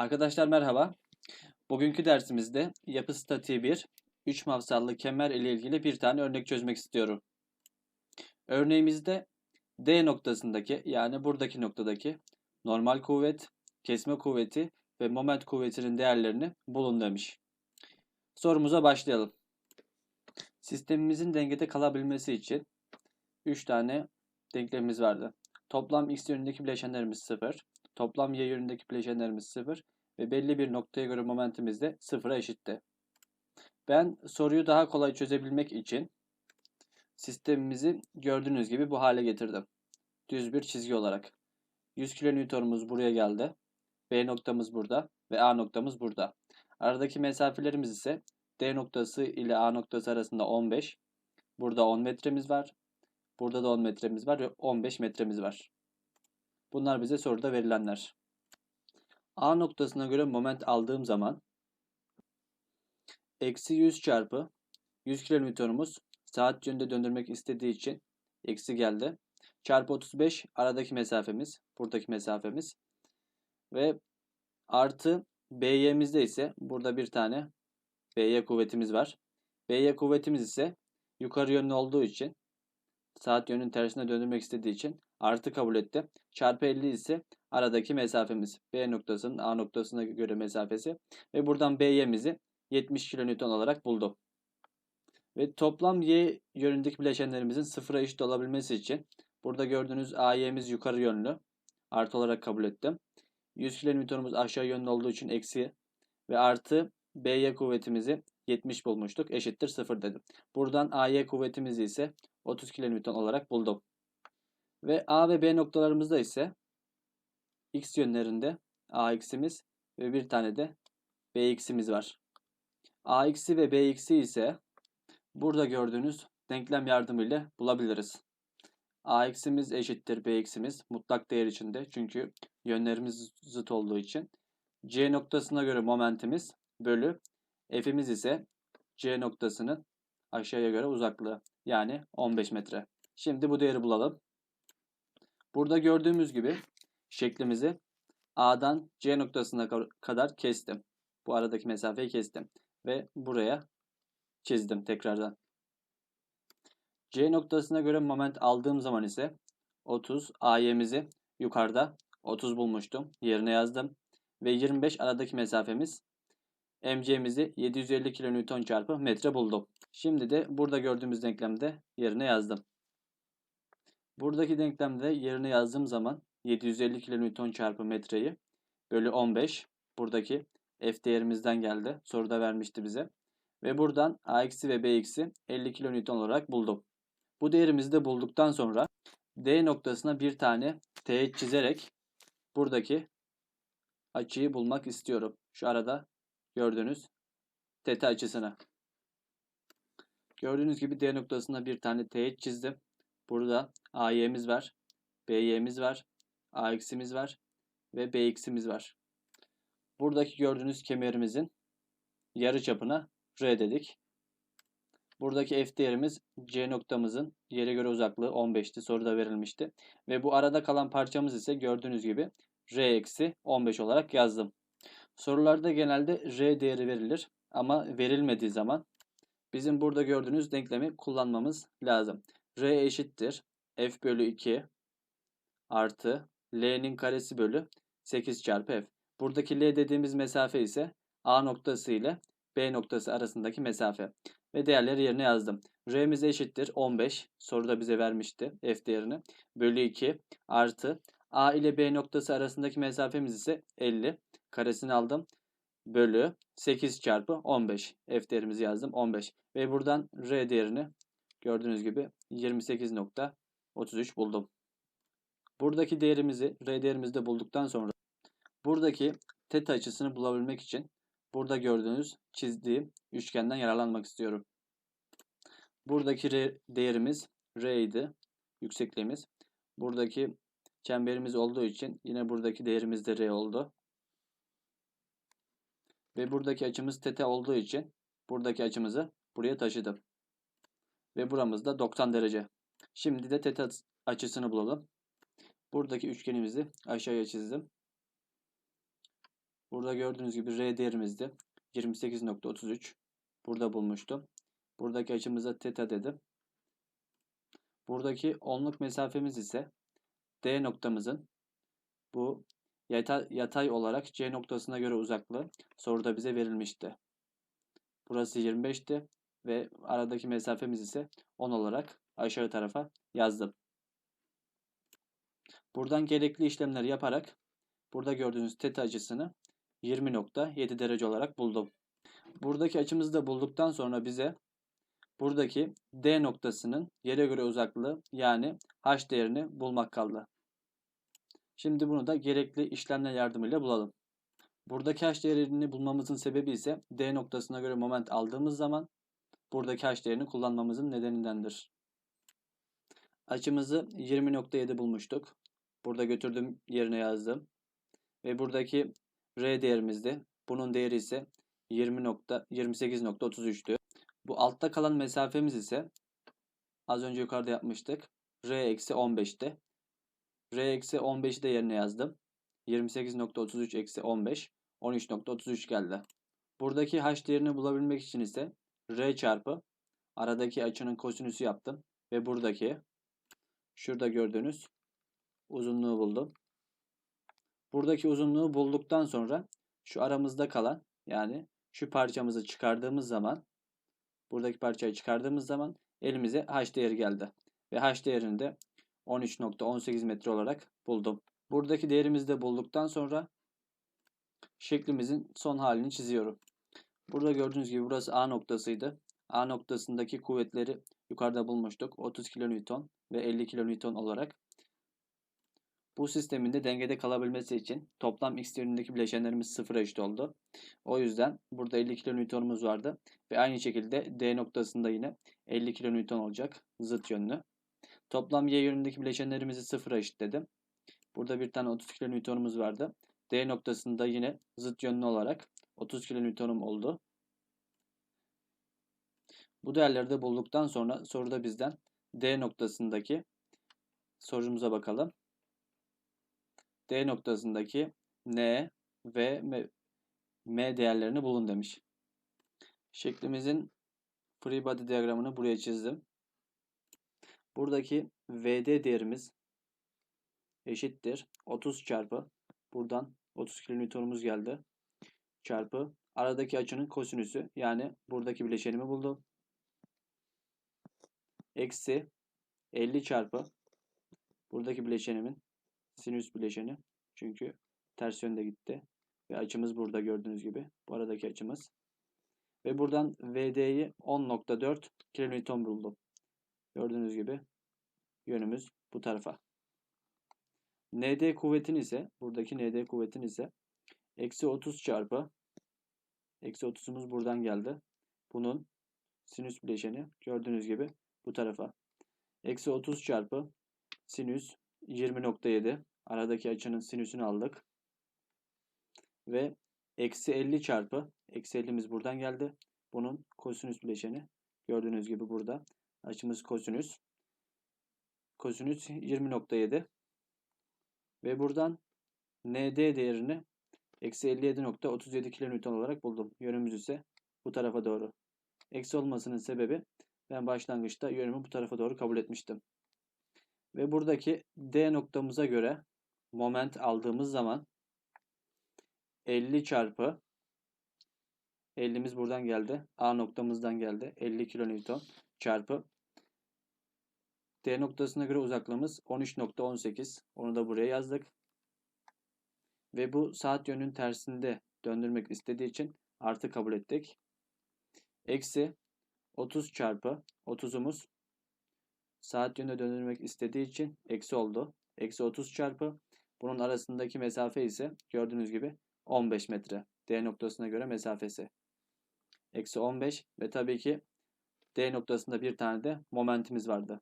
Arkadaşlar merhaba. Bugünkü dersimizde yapı statiği 1, 3 mafsallı kemer ile ilgili bir tane örnek çözmek istiyorum. Örneğimizde D noktasındaki yani buradaki noktadaki normal kuvvet, kesme kuvveti ve moment kuvvetinin değerlerini bulun demiş. Sorumuza başlayalım. Sistemimizin dengede kalabilmesi için 3 tane denklemimiz vardı. Toplam x yönündeki bileşenlerimiz 0, toplam y yönündeki bileşenlerimiz 0 ve belli bir noktaya göre momentimiz de sıfıra eşitti. Ben soruyu daha kolay çözebilmek için sistemimizi gördüğünüz gibi bu hale getirdim. Düz bir çizgi olarak. 100 kilonewtonumuz buraya geldi. B noktamız burada ve A noktamız burada. Aradaki mesafelerimiz ise D noktası ile A noktası arasında 15. Burada 10 metremiz var. Burada da 10 metremiz var ve 15 metremiz var. Bunlar bize soruda verilenler. A noktasına göre moment aldığım zaman eksi 100 çarpı 100 kilonewtonumuz saat yönünde döndürmek istediği için eksi geldi. Çarpı 35 aradaki mesafemiz, buradaki mesafemiz ve artı BY'mizde ise burada bir tane BY kuvvetimiz var. BY kuvvetimiz ise yukarı yönlü olduğu için saat yönünün tersine döndürmek istediği için artı kabul etti. Çarpı 50 ise aradaki mesafemiz. B noktasının A noktasına göre mesafesi. Ve buradan BY'mizi 70 kN olarak buldu. Ve toplam Y yönündeki bileşenlerimizin sıfıra eşit olabilmesi için burada gördüğünüz AY'miz yukarı yönlü. Artı olarak kabul ettim. 100 kilonewtonumuz aşağı yönlü olduğu için eksi ve artı BY kuvvetimizi 70 bulmuştuk. Eşittir 0 dedim. Buradan AY kuvvetimizi ise 30 kilonewton olarak buldum. Ve A ve B noktalarımızda ise x yönlerinde AX'imiz ve bir tane de BX'imiz var. AX'i ve BX'i ise burada gördüğünüz denklem yardımıyla bulabiliriz. AX'imiz eşittir BX'imiz mutlak değer içinde çünkü yönlerimiz zıt olduğu için. C noktasına göre momentimiz bölü F'imiz ise C noktasının aşağıya göre uzaklığı yani 15 metre. Şimdi bu değeri bulalım. Burada gördüğümüz gibi şeklimizi A'dan C noktasına kadar kestim. Bu aradaki mesafeyi kestim. Ve buraya çizdim tekrardan. C noktasına göre moment aldığım zaman ise 30 AY'mizi yukarıda 30 bulmuştum. Yerine yazdım. Ve 25 aradaki mesafemiz MC'mizi 750 kN çarpı metre buldum. Şimdi de burada gördüğümüz denklemde yerine yazdım. Buradaki denklemde yerine yazdığım zaman 750 kN çarpı metreyi bölü 15 buradaki F değerimizden geldi. Soruda vermişti bize. Ve buradan AX'i ve BX'i 50 kN olarak buldum. Bu değerimizi de bulduktan sonra D noktasına bir tane teğet çizerek buradaki açıyı bulmak istiyorum. Şu arada gördüğünüz teta açısını. Gördüğünüz gibi D noktasına bir tane teğet çizdim. Burada AY'miz var, BY'miz var, AX'imiz var ve BX'imiz var. Buradaki gördüğünüz kemerimizin yarı çapına R dedik. Buradaki F değerimiz C noktamızın yere göre uzaklığı 15'ti. Soruda verilmişti. Ve bu arada kalan parçamız ise gördüğünüz gibi R eksi 15 olarak yazdım. Sorularda genelde R değeri verilir. Ama verilmediği zaman bizim burada gördüğünüz denklemi kullanmamız lazım. R eşittir F bölü 2 artı L'nin karesi bölü 8 çarpı F. Buradaki L dediğimiz mesafe ise A noktası ile B noktası arasındaki mesafe. Ve değerleri yerine yazdım. R'miz eşittir 15. Soruda bize vermişti F değerini. Bölü 2 artı A ile B noktası arasındaki mesafemiz ise 50. Karesini aldım. Bölü 8 çarpı 15. F değerimizi yazdım 15. Ve buradan R değerini gördüğünüz gibi 28.33 buldum. Buradaki değerimizi R değerimizi de bulduktan sonra buradaki teta açısını bulabilmek için burada gördüğünüz çizdiğim üçgenden yararlanmak istiyorum. Buradaki R değerimiz R idi. Yüksekliğimiz. Buradaki çemberimiz olduğu için yine buradaki değerimiz de R oldu. Ve buradaki açımız teta olduğu için buradaki açımızı buraya taşıdım. Ve buramız da 90 derece. Şimdi de teta açısını bulalım. Buradaki üçgenimizi aşağıya çizdim. Burada gördüğünüz gibi R değerimizdi. 28.33. Burada bulmuştum. Buradaki açımıza teta dedim. Buradaki onluk mesafemiz ise D noktamızın bu yatay, yatay olarak C noktasına göre uzaklığı soruda bize verilmişti. Burası 25'ti ve aradaki mesafemiz ise 10 olarak aşağı tarafa yazdım. Buradan gerekli işlemleri yaparak burada gördüğünüz teta açısını 20.7 derece olarak buldum. Buradaki açımızı da bulduktan sonra bize buradaki D noktasının yere göre uzaklığı yani H değerini bulmak kaldı. Şimdi bunu da gerekli işlemler yardımıyla bulalım. Buradaki H değerini bulmamızın sebebi ise D noktasına göre moment aldığımız zaman buradaki H değerini kullanmamızın nedenindendir. Açımızı 20.7 bulmuştuk. Burada götürdüm yerine yazdım. Ve buradaki R değerimizdi. Bunun değeri ise 20.28.33'tü. Bu altta kalan mesafemiz ise az önce yukarıda yapmıştık. R-15'ti. R-15'i de yerine yazdım. 28.33 eksi 15 13.33 geldi. Buradaki h değerini bulabilmek için ise r çarpı aradaki açının kosinüsü yaptım ve buradaki şurada gördüğünüz uzunluğu buldum. Buradaki uzunluğu bulduktan sonra şu aramızda kalan yani şu parçamızı çıkardığımız zaman buradaki parçayı çıkardığımız zaman elimize h değeri geldi. Ve h değerini de 13.18 metre olarak buldum. Buradaki değerimizi de bulduktan sonra şeklimizin son halini çiziyorum. Burada gördüğünüz gibi burası A noktasıydı. A noktasındaki kuvvetleri yukarıda bulmuştuk. 30 kN ve 50 kN olarak. Bu sistemin de dengede kalabilmesi için toplam x yönündeki bileşenlerimiz sıfıra eşit oldu. O yüzden burada 50 kN'umuz vardı. Ve aynı şekilde D noktasında yine 50 kN olacak zıt yönlü. Toplam y yönündeki bileşenlerimizi sıfıra eşitledim. Burada bir tane 30 kilonewtonumuz vardı. D noktasında yine zıt yönlü olarak 30 kilonewtonum oldu. Bu değerleri de bulduktan sonra soruda bizden D noktasındaki sorumuza bakalım. D noktasındaki N ve M değerlerini bulun demiş. Şeklimizin free body diyagramını buraya çizdim. Buradaki VD değerimiz eşittir. 30 çarpı buradan 30 kilonewtonumuz geldi. Çarpı aradaki açının kosinüsü yani buradaki bileşenimi buldum. Eksi 50 çarpı buradaki bileşenimin sinüs bileşeni. Çünkü ters yönde gitti. Ve açımız burada gördüğünüz gibi. Bu aradaki açımız. Ve buradan VD'yi 10.4 kilonewton buldum. Gördüğünüz gibi yönümüz bu tarafa. ND kuvvetin ise buradaki ND kuvvetin ise eksi 30 çarpı eksi 30'umuz buradan geldi. Bunun sinüs bileşeni gördüğünüz gibi bu tarafa. Eksi 30 çarpı sinüs 20.7 aradaki açının sinüsünü aldık. Ve eksi 50 çarpı eksi 50'miz buradan geldi. Bunun kosinüs bileşeni gördüğünüz gibi burada. Açımız kosinüs. Kosinüs 20.7 ve buradan ND değerini eksi 57.37 kN olarak buldum. Yönümüz ise bu tarafa doğru. Eksi olmasının sebebi ben başlangıçta yönümü bu tarafa doğru kabul etmiştim. Ve buradaki D noktamıza göre moment aldığımız zaman 50 çarpı 50'miz buradan geldi. A noktamızdan geldi. 50 kN çarpı D noktasına göre uzaklığımız 13.18. Onu da buraya yazdık. Ve bu saat yönünün tersinde döndürmek istediği için artı kabul ettik. Eksi 30 çarpı 30'umuz saat yönünde döndürmek istediği için eksi oldu. Eksi 30 çarpı bunun arasındaki mesafe ise gördüğünüz gibi 15 metre. D noktasına göre mesafesi. Eksi 15 ve tabii ki D noktasında bir tane de momentimiz vardı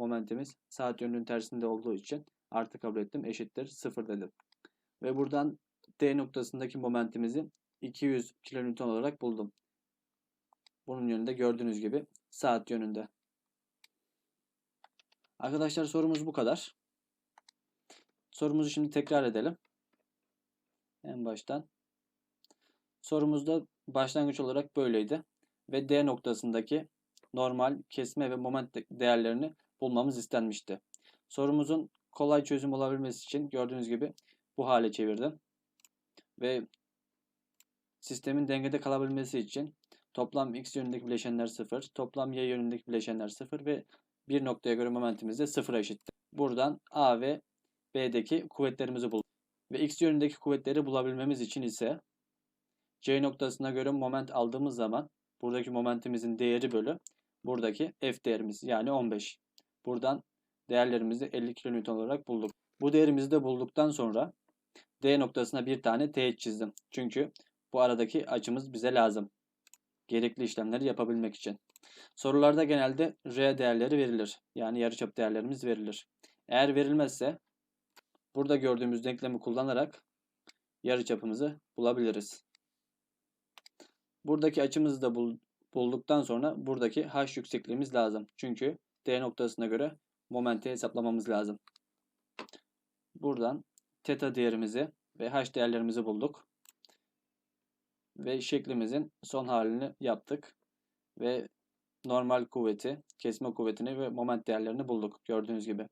momentimiz saat yönünün tersinde olduğu için artı kabul ettim. Eşittir 0 dedim. Ve buradan D noktasındaki momentimizi 200 kN olarak buldum. Bunun yönünde gördüğünüz gibi saat yönünde. Arkadaşlar sorumuz bu kadar. Sorumuzu şimdi tekrar edelim. En baştan. Sorumuzda başlangıç olarak böyleydi. Ve D noktasındaki normal, kesme ve moment de- değerlerini bulmamız istenmişti. Sorumuzun kolay çözüm olabilmesi için gördüğünüz gibi bu hale çevirdim. Ve sistemin dengede kalabilmesi için toplam x yönündeki bileşenler 0, toplam y yönündeki bileşenler 0 ve bir noktaya göre momentimiz de 0'a eşittir. Buradan A ve B'deki kuvvetlerimizi bulduk. Ve x yönündeki kuvvetleri bulabilmemiz için ise C noktasına göre moment aldığımız zaman buradaki momentimizin değeri bölü buradaki F değerimiz yani 15. Buradan değerlerimizi 50 kN olarak bulduk. Bu değerimizi de bulduktan sonra D noktasına bir tane teğet çizdim. Çünkü bu aradaki açımız bize lazım. Gerekli işlemleri yapabilmek için. Sorularda genelde R değerleri verilir. Yani yarıçap değerlerimiz verilir. Eğer verilmezse burada gördüğümüz denklemi kullanarak yarıçapımızı bulabiliriz. Buradaki açımızı da bul- bulduktan sonra buradaki h yüksekliğimiz lazım. Çünkü D noktasına göre momenti hesaplamamız lazım. Buradan teta değerimizi ve h değerlerimizi bulduk. Ve şeklimizin son halini yaptık. Ve normal kuvveti, kesme kuvvetini ve moment değerlerini bulduk gördüğünüz gibi.